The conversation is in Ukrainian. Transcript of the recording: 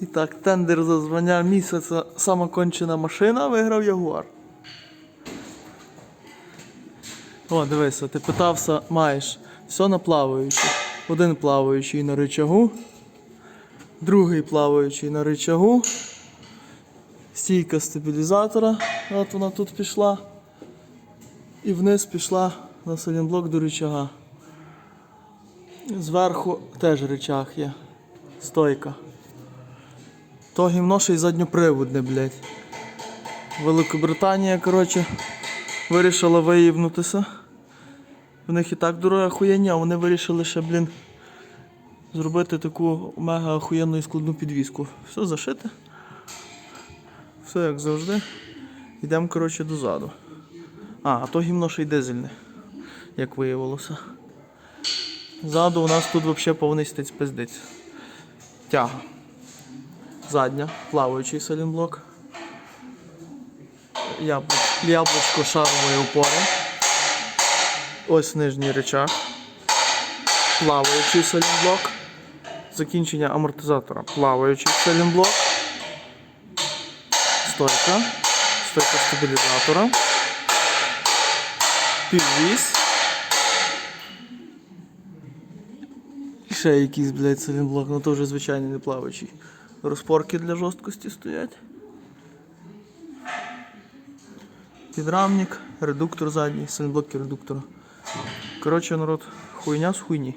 І так, тендер за звання місяця сама кончена машина виграв Ягуар. О, дивися, ти питався, маєш все на плаваючий. Один плаваючий на рычагу, другий плаваючий на рычагу, стійка стабілізатора, от вона тут пішла. І вниз пішла на салінблок до рычага. Зверху теж рычаг є. Стойка. То гімно ще й задньоприводне, блядь. Великобританія, коротше, вирішила виївнутися. В них і так дорога охуєння, а вони вирішили ще, блін, зробити таку мега охуєнну і складну підвіску. Все зашите. Все як завжди. Йдемо, коротше, дозаду. А, а то гімно ще й дизельне, як виявилося. Ззаду у нас тут взагалі повний стець пиздець. Тяга. Задня, плаваючий салінблок. Яблуч, яблучко шарової опори. Ось нижній речах. Плаваючий салінблок. Закінчення амортизатора. Плаваючий салінблок. Стойка. Стойка стабілізатора. Підвіз. Ще якийсь, блядь, салінблок, ну то вже звичайний не плаваючий. Розпорки для жорсткості стоять. Підрамник, редуктор задній, салінблок і редуктора. Коротше, народ, хуйня з хуйні.